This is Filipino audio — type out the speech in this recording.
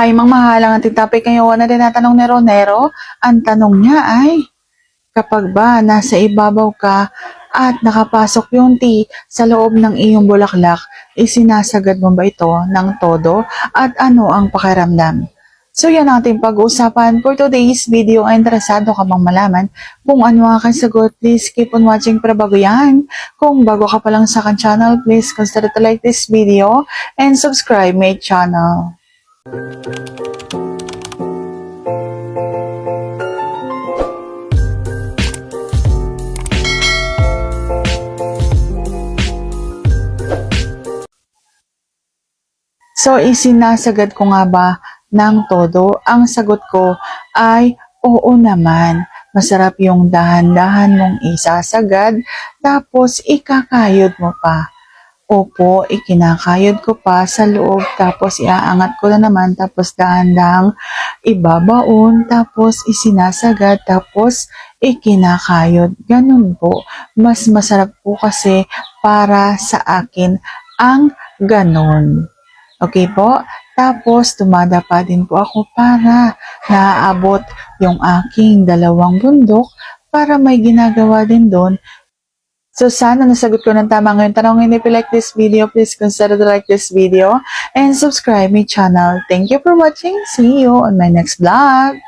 Ay, mang mahalang ating topic ngayon na tinatanong ni Ronero. Ang tanong niya ay, kapag ba nasa ibabaw ka at nakapasok yung tea sa loob ng iyong bulaklak, isinasagad mo ba ito ng todo at ano ang pakiramdam? So yan ang ating pag-uusapan for today's video. Ay interesado ka bang malaman kung ano ang aking sagot? Please keep on watching para bago yan. Kung bago ka pa lang sa aking channel, please consider to like this video and subscribe my channel. So, isinasagad ko nga ba ng todo? Ang sagot ko ay oo naman. Masarap yung dahan-dahan mong isasagad, tapos ikakayod mo pa. Opo, ikinakayod ko pa sa loob, tapos iaangat ko na naman, tapos dahan-dahang ibabaon, tapos isinasagad, tapos ikinakayod. Ganun po. Mas masarap po kasi para sa akin ang ganun. Okay po? Tapos, tumada pa din po ako para naaabot yung aking dalawang bundok para may ginagawa din doon. So, sana nasagot ko ng tama ngayon. Tanongin if you like this video, please consider to like this video and subscribe my channel. Thank you for watching. See you on my next vlog.